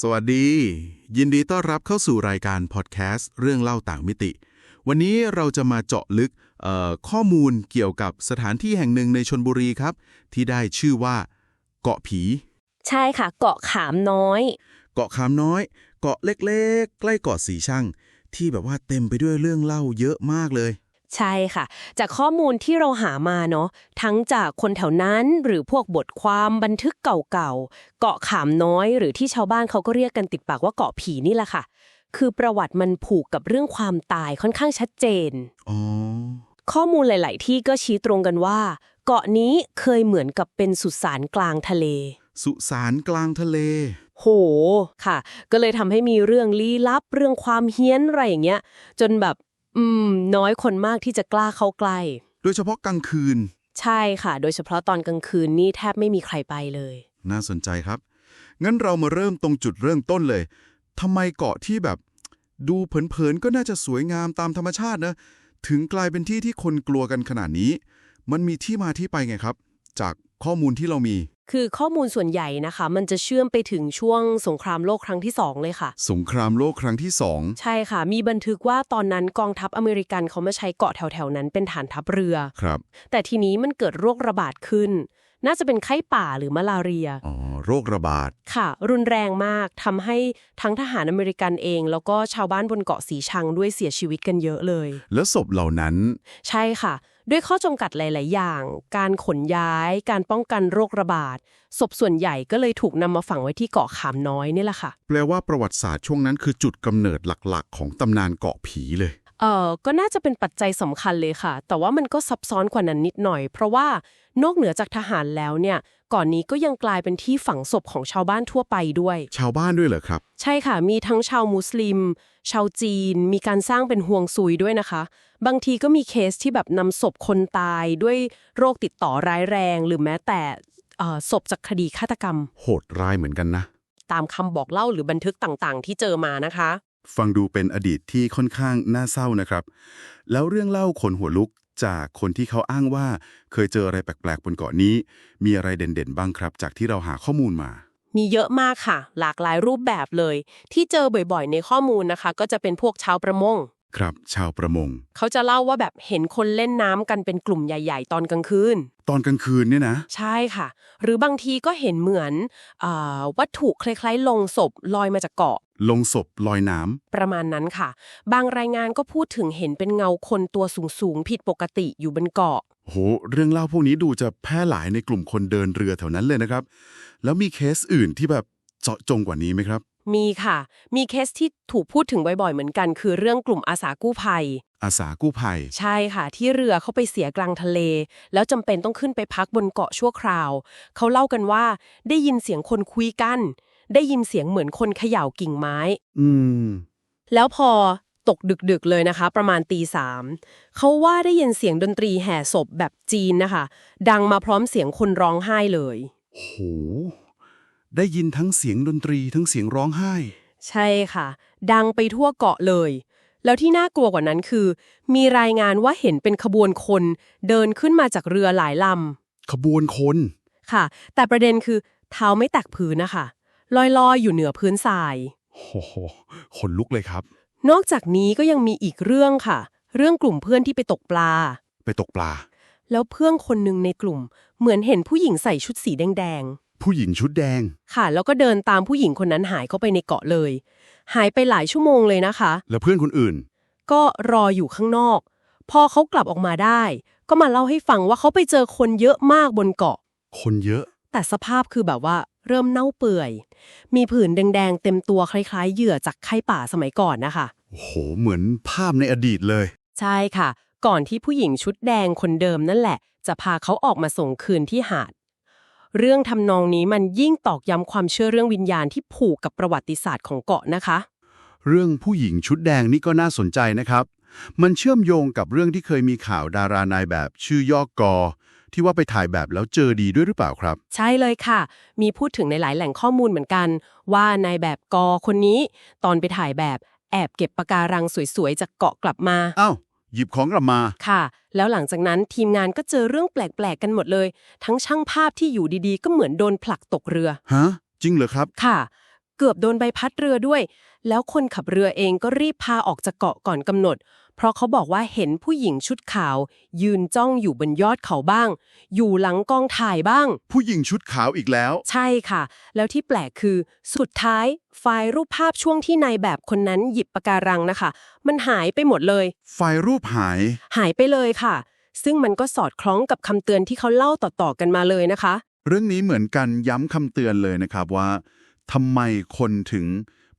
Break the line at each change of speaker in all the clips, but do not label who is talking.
สวัสดี ยินดีต้อนรับเข้าสู่รายการพอดแคสต์เรื่องเล่าต่างมิติ วันนี้เราจะมาเจาะลึกเอ่อข้อมูลเกี่ยวกับสถานที่แห่งหนึ่งในชนบุรีครับ ที่ได้ชื่อว่า เกาะผี
ใช่ค่ะ เกาะขามน้อย
เกาะขามน้อย เกาะเล็กๆ ใกล้เกาะสีช่างที่แบบว่าเต็มไปด้วยเรื่องเล่าเยอะมากเลย
ใช่ค่ะ จากข้อมูลที่เราหามาเนาะทั้งจากคนแถวนั้นหรือพวกบทความบันทึกเก่าๆ เกาะขามน้อย หรือที่ชาวบ้านเขาก็เรียกกันติดปากว่าเกาะผีนี่แหละค่ะ คือประวัติมันผูกกับเรื่องความตายค่อนข้างชัดเจน
อ๋อ
ข้อมูลหลาย ๆ ที่ก็ชี้ตรงกันว่า เกาะนี้เคยเหมือนกับเป็นสุสานกลางทะเล
สุสานกลางทะเล
โหค่ะ ก็เลยทำให้มีเรื่องลี้ลับเรื่องความเฮี้ยนอะไรอย่างเงี้ย จนแบบ อืม น้อยคนมากที่จะกล้าเข้าใกล้
โดยเฉพาะกลางคืน
ใช่ค่ะ โดยเฉพาะตอนกลางคืนนี่แทบไม่มีใครไปเลย
น่าสนใจครับ งั้นเรามาเริ่มตรงจุดเริ่มต้นเลยทำไมเกาะที่แบบ ดูเผินๆก็น่าจะสวยงามตามธรรมชาตินะ ถึงกลายเป็นที่ที่คนกลัวกันขนาดนี้ มันมีที่มาที่ไปไงครับ จากข้อมูลที่เรามี
คือข้อมูลส่วนใหญ่นะคะ มันจะเชื่อมไปถึงช่วงสงครามโลกครั้งที่สองเลยค่ะ
สงครามโลกครั้งที่สอง
ใช่ค่ะ มีบันทึกว่าตอนนั้นกองทัพอเมริกันเขามาใช้เกาะแถวๆนั้นเป็นฐานทัพเรือ
ครับ
แต่ทีนี้มันเกิดโรคระบาดขึ้น น่าจะเป็นไข้ป่าหรือมาลาเรีย
อ๋อ โรคระบาด
ค่ะ รุนแรงมากทำให้ทั้งทหารอเมริกันเอง แล้วก็ชาวบ้านบนเกาะสีชังด้วยเสียชีวิตกันเยอะเลย
แล้วศพเหล่านั้น
ใช่ค่ะ ด้วยข้อจำกัดหลาย ๆ อย่าง การขนย้าย การป้องกันโรคระบาด ศพส่วนใหญ่ก็เลยถูกนำมาฝังไว้ที่เกาะขามน้อยนี่แหละค่ะ
แปลว่าประวัติศาสตร์ช่วงนั้นคือจุดกำเนิดหลักๆ ของตำนานเกาะผีเลย
เออก็น่าจะเป็นปัจจัยสำคัญเลยค่ะ แต่ว่ามันก็ซับซ้อนกว่านั้นนิดหน่อย เพราะว่านอกเหนือจากทหารแล้วเนี่ย ก่อนนี้ก็ยังกลายเป็นที่ฝังศพของชาวบ้านทั่วไปด้วย
ชาวบ้านด้วยเหรอครับ
ใช่ค่ะ มีทั้งชาวมุสลิม ชาวจีน มีการสร้างเป็นห่วงซุยด้วยนะคะ บางทีก็มีเคสที่แบบนำศพคนตายด้วยโรคติดต่อร้ายแรง หรือแม้แต่เอ่อศพจากคดีฆาตกรรม
โหดร้ายเหมือนกันนะ
ตามคำบอกเล่าหรือบันทึกต่างๆ ที่เจอมานะคะ
ฟังดูเป็นอดีตที่ค่อนข้างน่าเศร้านะครับ แล้วเรื่องเล่าขนหัวลุกจากคนที่เขาอ้างว่าเคยเจออะไรแปลกๆบนเกาะนี้ มีอะไรเด่นๆบ้างครับ จากที่เราหาข้อมูลมา
มีเยอะมากค่ะ หลากหลายรูปแบบเลย ที่เจอบ่อยๆ ในข้อมูลนะคะ ก็จะเป็นพวกชาวประมง
ครับ ชาวประมง
เขาจะเล่าว่าแบบเห็นคนเล่นน้ำกันเป็นกลุ่มใหญ่ ๆ ตอนกลางคืน
ตอนกลางคืนเนี่ยนะ
ใช่ค่ะ หรือบางทีก็เห็นเหมือนอาวัตถุคล้ายๆลงศพลอยมาจากเกาะ
ลงศพลอยน้ำ
ประมาณนั้นค่ะ บางรายงานก็พูดถึงเห็นเป็นเงาคนตัวสูงๆ ผิดปกติอยู่บนเกาะ
โห เรื่องเล่าพวกนี้ดูจะแพร่หลายในกลุ่มคนเดินเรือแถวนั้นเลยนะครับ แล้วมีเคสอื่นที่แบบเจาะจงกว่านี้ไหมครับ
มีค่ะ มีเคสที่ถูกพูดถึงบ่อยๆ เหมือนกัน คือเรื่องกลุ่มอาสากู้ภัย
อาสากู้ภัย
ใช่ค่ะ ที่เรือเขาไปเสียกลางทะเล แล้วจำเป็นต้องขึ้นไปพักบนเกาะชั่วคราว เขาเล่ากันว่าได้ยินเสียงคนคุยกัน ได้ยินเสียงเหมือนคนเขย่ากิ่งไม้
อืม
แล้วพอตกดึกๆเลยนะคะ ประมาณตีสามเขาว่าได้ยินเสียงดนตรีแห่ศพแบบจีนนะคะ ดังมาพร้อมเสียงคนร้องไห้เลย
โห ได้ยินทั้งเสียงดนตรีทั้งเสียงร้องไห้
ใช่ค่ะ ดังไปทั่วเกาะเลย แล้วที่น่ากลัวกว่านั้นคือ มีรายงานว่าเห็นเป็นขบวนคน เดินขึ้นมาจากเรือหลายล
ขบวนคนำ
ค่ะ แต่ประเด็นคือ เท้าไม่แตะพื้นนะคะลอยๆ อยู่เหนือพื้นทราย
โอ้โหขนลุกเลยครับ
นอกจากนี้ก็ยังมีอีกเรื่องค่ะ เรื่องกลุ่มเพื่อนที่ไปตกปลา
ไปตกปลา
แล้วเพื่อนคนหนึ่งในกลุ่ม เหมือนเห็นผู้หญิงใส่ชุดสีแดง
ผู้หญิงชุดแดง
ๆค่ะ แล้วก็เดินตามผู้หญิงคนนั้นหายเข้าไปในเกาะเลย หายไปหลายชั่วโมงเลยนะคะ
แล้วเพื่อนคนอื่น
ก็รออยู่ข้างนอก พอเขากลับออกมาได้ ก็มาเล่าให้ฟังว่าเขาไปเจอคนเยอะมากบนเกาะ
คนเยอะ
แต่สภาพคือแบบว่าเริ่มเน่าเปื่อย มีผื่นแดงๆ เต็มตัวคล้ายๆ เหยื่อจากไข้ป่าสมัยก่อนนะคะ
โอ้โห เหมือนภาพในอดีตเลย
ใช่ค่ะ ก่อนที่ผู้หญิงชุดแดงคนเดิมนั่นแหละ จะพาเขาออกมาส่งคืนที่หาด เรื่องทำนองนี้มันยิ่งตอกย้ำความเชื่อเรื่องวิญญาณที่ผูกกับประวัติศาสตร์ของเกาะนะคะ
เรื่องผู้หญิงชุดแดงนี่ก็น่าสนใจนะครับ มันเชื่อมโยงกับเรื่องที่เคยมีข่าวดารานายแบบชื่อย่อกอที่ว่าไปถ่ายแบบแล้วเจอดีด้วยหรือเปล่าครับ
ใช่เลยค่ะ มีพูดถึงในหลายแหล่งข้อมูลเหมือนกัน ว่านายแบบกอคนนี้ ตอนไปถ่ายแบบแอบเก็บปะการังสวยๆจากเกาะกลับมา
อ้าว หยิบของกลับมา
ค่ะ แล้วหลังจากนั้นทีมงานก็เจอเรื่องแปลกๆกันหมดเลย ทั้งช่างภาพที่อยู่ดีๆ ก็เหมือนโดนผลักตกเรือ
ฮะจริงเหรอครับ
ค่ะ เกือบโดนใบพัดเรือด้วย แล้วคนขับเรือเองก็รีบพาออกจากเกาะก่อนกำหนด เพราะเขาบอกว่าเห็นผู้หญิงชุดขาว ยืนจ้องอยู่บนยอดเขาบ้าง อยู่หลังกองถ่ายบ้าง
ผู้หญิงชุดขาวอีกแล้ว
ใช่ค่ะ แล้วที่แปลกคือ สุดท้าย ไฟล์รูปภาพช่วงที่นายแบบคนนั้นหยิบปะการังนะคะ มันหายไปหมดเลย
ไฟล์รูปหาย
หายไปเลยค่ะ ซึ่งมันก็สอดคล้องกับคำเตือนที่เขาเล่าต่อๆกันมาเลยนะคะ
เรื่องนี้เหมือนกันย้ำคำเตือนเลยนะครับว่า ทำไมคนถึง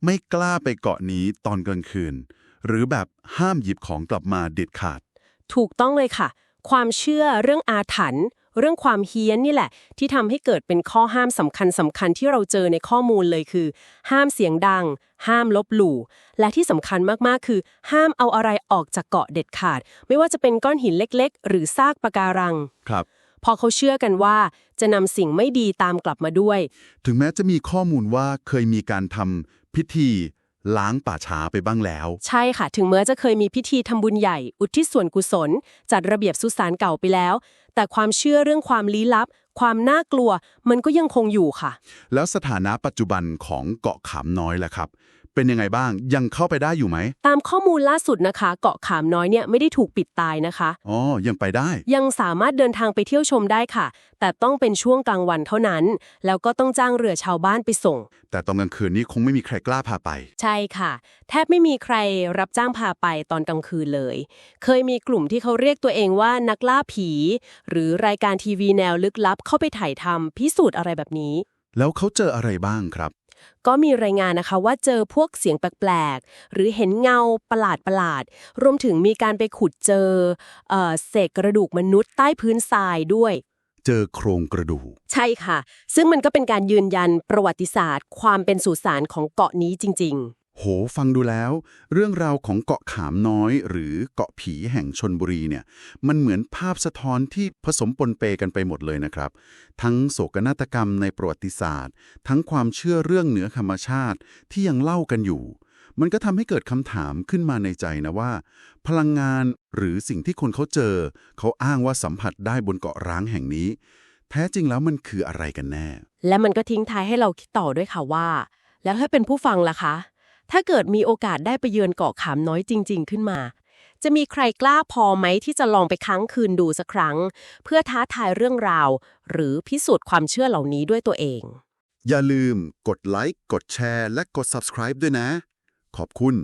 ไม่กล้าไปเกาะนี้ตอนกลางคืน หรือแบบห้ามหยิบของกลับมาเด็ดขาด
ถูกต้องเลยค่ะ ความเชื่อเรื่องอาถรรพ์เรื่องความเฮี้ยนนี่แหละ ที่ทำให้เกิดเป็นข้อห้ามสำคัญสำคัญที่เราเจอในข้อมูลเลยคือ ห้ามเสียงดัง ห้ามลบหลู่ และที่สำคัญมาก ๆ คือ ห้ามเอาอะไรออกจากเกาะเด็ดขาด ไม่ว่าจะเป็นก้อนหินเล็ก ๆ หรือซากปะการัง
ครับ
พอเขาเชื่อกันว่าจะนำสิ่งไม่ดีตามกลับมาด้วย
ถึงแม้จะมีข้อมูลว่าเคยมีการทำพิธีล้างป่าช้าไปบ้างแล้ว
ใช่ค่ะ ถึงแม้จะเคยมีพิธีทำบุญใหญ่ อุทิศส่วนกุศล จัดระเบียบสุสานเก่าไปแล้ว แต่ความเชื่อเรื่องความลี้ลับ ความน่ากลัว มันก็ยังคงอยู่ค่ะ
แล้วสถานะปัจจุบันของเกาะขามน้อยล่ะครับ เป็นยังไงบ้าง ยังเข้าไปได้อยู่ไหม
ตามข้อมูลล่าสุดนะคะ เกาะขามน้อยเนี่ยไม่ได้ถูกปิดตายนะคะ
อ๋อ ยังไปได้
ยังสามารถเดินทางไปเที่ยวชมได้ค่ะ แต่ต้องเป็นช่วงกลางวันเท่านั้น แล้วก็ต้องจ้างเรือชาวบ้านไปส่ง
แต่ตอนกลางคืนนี้คงไม่มีใครกล้าพาไป
ใช่ค่ะ แทบไม่มีใครรับจ้างพาไปตอนกลางคืนเลย เคยมีกลุ่มที่เขาเรียกตัวเองว่านักล่าผี หรือรายการทีวีแนวลึกลับเข้าไปถ่ายทำพิสูจน์อะไรแบบนี้
แล้วเขาเจออะไรบ้างครับ
ก็มีรายงานนะคะว่าเจอพวกเสียงแปลกๆ หรือเห็นเงาประหลาดประหลาดๆรวมถึงมีการไปขุดเจอเอ่อเศษกระดูกมนุษย์ใต้พื้นทรายด้วย
เจอโครงกระดูก
ใช่ค่ะ ซึ่งมันก็เป็นการยืนยันประวัติศาสตร์ ความเป็นสุสานของเกาะนี้จริง
โหฟังดูแล้ว เรื่องราวของเกาะขามน้อยหรือเกาะผีแห่งชนบุรีเนี่ยมันเหมือนภาพสะท้อนที่ผสมปนเปกันไปหมดเลยนะครับ ทั้งโศกนาฏกรรมในประวัติศาสตร์ ทั้งความเชื่อเรื่องเหนือธรรมชาติที่ยังเล่ากันอยู่ มันก็ทำให้เกิดคำถามขึ้นมาในใจนะว่า พลังงานหรือสิ่งที่คนเขาเจอ เขาอ้างว่าสัมผัสได้บนเกาะร้างแห่งนี้ แท้จริงแล้วมันคืออะไรกันแน่
และมันก็ทิ้งท้ายให้เราคิดต่อด้วยค่ะว่า แล้วถ้าเป็นผู้ฟังล่ะคะ ถ้าเกิดมีโอกาสได้ไปเยือนเกาะขามน้อยจริง ๆ ขึ้นมา จะมีใครกล้าพอไหมที่จะลองไปค้างคืนดูสักครั้ง เพื่อท้าทายเรื่องราว หรือพิสูจน์ความเชื่อเหล่านี้ด้วยตัวเอง
อย่าลืมกดไลค์กดแชร์ และกด subscribe ด้วยนะ ขอบคุณ